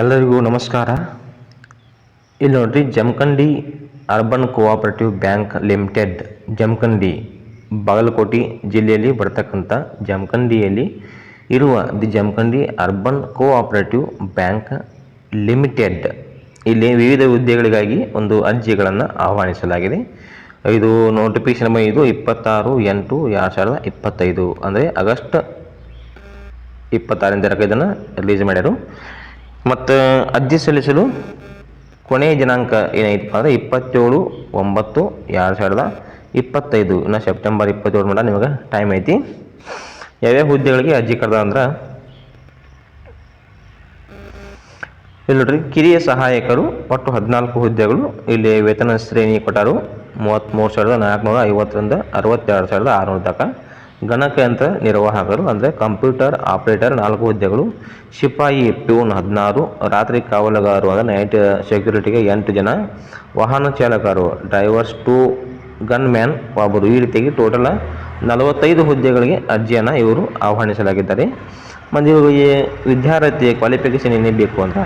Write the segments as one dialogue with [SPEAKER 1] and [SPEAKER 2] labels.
[SPEAKER 1] ಎಲ್ಲರಿಗೂ ನಮಸ್ಕಾರ. ಇಲ್ಲಿ ನೋಡ್ರಿ Jamkhandi urban cooperative bank limited Jamkhandi, Bagalkote ಜಿಲ್ಲೆಯಲ್ಲಿ ಬರ್ತಕ್ಕಂಥ ಜಮಖಂಡಿಯಲ್ಲಿ ಇರುವ the Jamkhandi urban cooperative bank limited ಇಲ್ಲಿ ವಿವಿಧ ಹುದ್ದೆಗಳಿಗಾಗಿ ಒಂದು ಅರ್ಜಿಗಳನ್ನು ಆಹ್ವಾನಿಸಲಾಗಿದೆ. ಇದು ನೋಟಿಫಿಕೇಶನ್ ಇದು ಇಪ್ಪತ್ತಾರು ಎಂಟು ಎರಡು ಸಾವಿರದ ಇಪ್ಪತ್ತೈದು. ಅಂದರೆ ಆಗಸ್ಟ್ ಇಪ್ಪತ್ತಾರನೇ ತಾರೀಕು ಇದನ್ನು ರಿಲೀಸ್ ಮಾಡ್ಯಾರು. ಮತ್ತು ಅರ್ಜಿ ಸಲ್ಲಿಸಲು ಕೊನೆಯ ದಿನಾಂಕ ಏನೈತಪ್ಪ ಅಂದರೆ ಇಪ್ಪತ್ತೇಳು ಒಂಬತ್ತು ಎರಡು ಸಾವಿರದ ಇಪ್ಪತ್ತೈದು. ಇನ್ನು ಸೆಪ್ಟೆಂಬರ್ ಇಪ್ಪತ್ತೇಳು ಮಟ್ಟ ನಿಮಗೆ ಟೈಮ್ ಐತಿ. ಯಾವ್ಯಾವ ಹುದ್ದೆಗಳಿಗೆ ಅರ್ಜಿ ಕರೆದ ಅಂದ್ರೆ ಇಲ್ಲಿ ನೋಡ್ರಿ, ಕಿರಿಯ ಸಹಾಯಕರು ಒಟ್ಟು ಹದಿನಾಲ್ಕು ಹುದ್ದೆಗಳು, ಇಲ್ಲಿ ವೇತನ ಶ್ರೇಣಿ ಕೊಟ್ಟರು ಮೂವತ್ತ್ಮೂರು ಸಾವಿರದ ನಾಲ್ಕುನೂರ ಐವತ್ತರಿಂದ ಅರವತ್ತೆರಡು ಸಾವಿರದ ಆರುನೂರು ತನಕ. ಗಣಕಯಂತ್ರ ನಿರ್ವಾಹಕರು ಅಂದರೆ ಕಂಪ್ಯೂಟರ್ ಆಪರೇಟರ್ ನಾಲ್ಕು ಹುದ್ದೆಗಳು ಶಿಪಾಯಿ ಪ್ಯೂನ್ ಹದಿನಾರು, ರಾತ್ರಿ ಕಾವಲುಗಾರರು ಅಂದರೆ ನೈಟ್ ಸೆಕ್ಯೂರಿಟಿಗೆ ಎಂಟು ಜನ, ವಾಹನ ಚಾಲಕರು, ಡ್ರೈವರ್ಸ್ ಟು ಗನ್ ಮ್ಯಾನ್ ಒಬ್ಬರು. ಈ ರೀತಿಯಾಗಿ ಟೋಟಲ್ ನಲವತ್ತೈದು ಹುದ್ದೆಗಳಿಗೆ ಅರ್ಜಿಯನ್ನು ಇವರು ಆಹ್ವಾನಿಸಲಾಗಿದ್ದಾರೆ. ಮತ್ತು ಈ ವಿದ್ಯಾರ್ಥಿ ಕ್ವಾಲಿಫಿಕೇಷನ್ ಏನೇ ಬೇಕು ಅಂತ.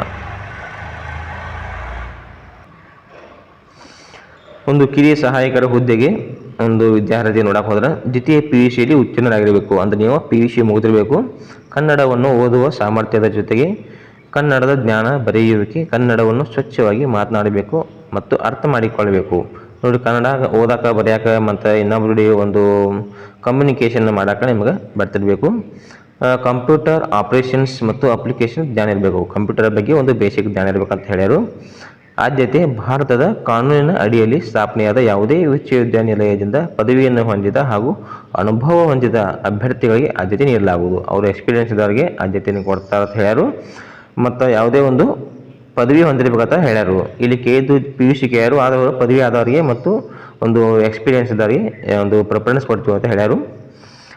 [SPEAKER 1] ಒಂದು ಕಿರಿಯ ಸಹಾಯಕರ ಹುದ್ದೆಗೆ ಒಂದು ವಿದ್ಯಾರ್ಥಿ ನೋಡಕ್ಕೆ ಹೋದ್ರೆ ದ್ವಿತೀಯ ಪಿ ಯು ಸಿಯಲ್ಲಿ ಉತ್ತೀರ್ಣರಾಗಿರಬೇಕು ಅಂದರೆ ನೀವು ಪಿ ಯು ಸಿ ಮುಗಿದಿರಬೇಕು. ಕನ್ನಡವನ್ನು ಓದುವ ಸಾಮರ್ಥ್ಯದ ಜೊತೆಗೆ ಕನ್ನಡದ ಜ್ಞಾನ ಬರೆಯುವಿಕೆ, ಕನ್ನಡವನ್ನು ಸ್ವಚ್ಛವಾಗಿ ಮಾತನಾಡಬೇಕು ಮತ್ತು ಅರ್ಥ ಮಾಡಿಕೊಳ್ಳಬೇಕು. ನೋಡಿ, ಕನ್ನಡ ಓದಕ್ಕೆ ಬರೆಯೋಕೆ ಮತ್ತು ಇನ್ನೊಬ್ಬರಿಗೆ ಒಂದು ಕಮ್ಯುನಿಕೇಷನ್ ಮಾಡೋಕೆ ನಿಮಗೆ ಬರ್ತಿರಬೇಕು. ಕಂಪ್ಯೂಟರ್ ಆಪ್ರೇಷನ್ಸ್ ಮತ್ತು ಅಪ್ಲಿಕೇಶನ್ ಜ್ಞಾನ ಇರಬೇಕು. ಕಂಪ್ಯೂಟರ್ ಬಗ್ಗೆ ಒಂದು ಬೇಸಿಕ್ ಜ್ಞಾನ ಇರಬೇಕಂತ ಹೇಳ್ಯಾರು. ಆದ್ಯತೆ ಭಾರತದ ಕಾನೂನಿನ ಅಡಿಯಲ್ಲಿ ಸ್ಥಾಪನೆಯಾದ ಯಾವುದೇ ವಿಶ್ವವಿದ್ಯಾನಿಲಯದಿಂದ ಪದವಿಯನ್ನು ಹೊಂದಿದ ಹಾಗೂ ಅನುಭವ ಹೊಂದಿದ ಅಭ್ಯರ್ಥಿಗಳಿಗೆ ಆದ್ಯತೆ ನೀಡಲಾಗುವುದು. ಅವರು ಎಕ್ಸ್ಪೀರಿಯನ್ಸ್ ಇದ್ದವರಿಗೆ ಆದ್ಯತೆಯನ್ನು ಕೊಡ್ತಾರೆ ಅಂತ ಹೇಳ್ಯಾರು. ಮತ್ತು ಯಾವುದೇ ಒಂದು ಪದವಿ ಹೊಂದಿರಬೇಕಂತ ಹೇಳ್ಯಾರು. ಇಲ್ಲಿ ಕೇದು ಪಿ ಯು ಸಿ ಕೇಯಾರು ಆದವರು ಪದವಿ ಆದವರಿಗೆ ಮತ್ತು ಒಂದು ಎಕ್ಸ್ಪೀರಿಯನ್ಸ್ ಇದ್ದವರಿಗೆ ಒಂದು ಪ್ರಿಫರೆನ್ಸ್ ಕೊಡ್ತೀವಿ ಅಂತ ಹೇಳ್ಯಾರು.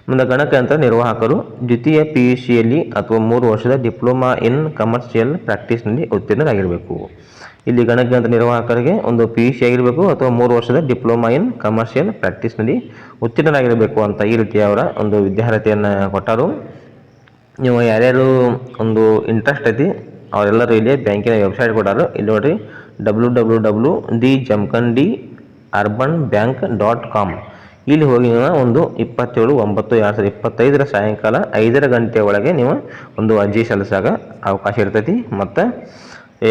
[SPEAKER 1] ಮುಂದೆ ಗಣಕಯಂತ್ರ ನಿರ್ವಾಹಕರು ದ್ವಿತೀಯ ಪಿ ಯು ಸಿಯಲ್ಲಿ ಅಥವಾ ಮೂರು ವರ್ಷದ ಡಿಪ್ಲೊಮಾ ಇನ್ ಕಮರ್ಷಿಯಲ್ ಪ್ರಾಕ್ಟೀಸ್ನಲ್ಲಿ ಉತ್ತೀರ್ಣರಾಗಿರಬೇಕು. ಇಲ್ಲಿ ಗಣಕಯಂತ್ರ ನಿರ್ವಾಹಕರಿಗೆ ಒಂದು ಪಿ ಯು ಸಿ ಆಗಿರಬೇಕು ಅಥವಾ ಮೂರು ವರ್ಷದ ಡಿಪ್ಲೊಮಾ ಇನ್ ಕಮರ್ಷಿಯಲ್ ಪ್ರಾಕ್ಟೀಸ್ನಲ್ಲಿ ಉತ್ತೀರ್ಣರಾಗಿರಬೇಕು ಅಂತ ಈ ರೀತಿ ಅವರ ಒಂದು ವಿದ್ಯಾರ್ಹತೆಯನ್ನು ಕೊಟ್ಟರು. ನೀವು ಯಾರ್ಯಾರು ಒಂದು ಇಂಟ್ರೆಸ್ಟ್ ಐತಿ, ಅವರೆಲ್ಲರೂ ಇಲ್ಲಿ ಬ್ಯಾಂಕಿನ ವೆಬ್ಸೈಟ್ ಕೊಟ್ಟರು. ಇಲ್ಲಿ ನೋಡ್ರಿ W W W the D urban bank dot com ಇಲ್ಲಿ ಹೋಗಿ ನೀವು ಒಂದು ಇಪ್ಪತ್ತೇಳು, ಒಂಬತ್ತು, ಎರಡು ಸಾವಿರದ ಇಪ್ಪತ್ತೈದರ ಸಾಯಂಕಾಲ ಐದರ ಗಂಟೆ ಒಳಗೆ ನೀವು ಒಂದು ಅರ್ಜಿ ಸಲ್ಲಿಸಾಗ ಅವಕಾಶ ಇರ್ತೈತಿ. ಮತ್ತು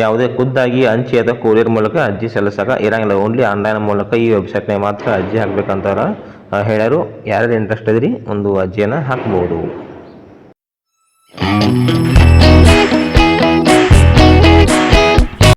[SPEAKER 1] ಯಾವುದೇ ಖುದ್ದಾಗಿ ಅಂಚೆ ಅಥವಾ ಕೊರಿಯರ್ ಮೂಲಕ ಅರ್ಜಿ ಸಲ್ಲಿಸಾಗ ಇರಂಗಿಲ್ಲ ಓನ್ಲಿ ಆನ್ಲೈನ್ ಮೂಲಕ ಈ ವೆಬ್ಸೈಟ್ನಾಗ ಮಾತ್ರ ಅರ್ಜಿ ಹಾಕ್ಬೇಕಂತ ಹೇಳೋರು ಯಾರ್ಯಾರು ಇಂಟ್ರೆಸ್ಟ್ ಇದ್ರಿ, ಒಂದು ಅರ್ಜಿಯನ್ನು ಹಾಕ್ಬೋದು.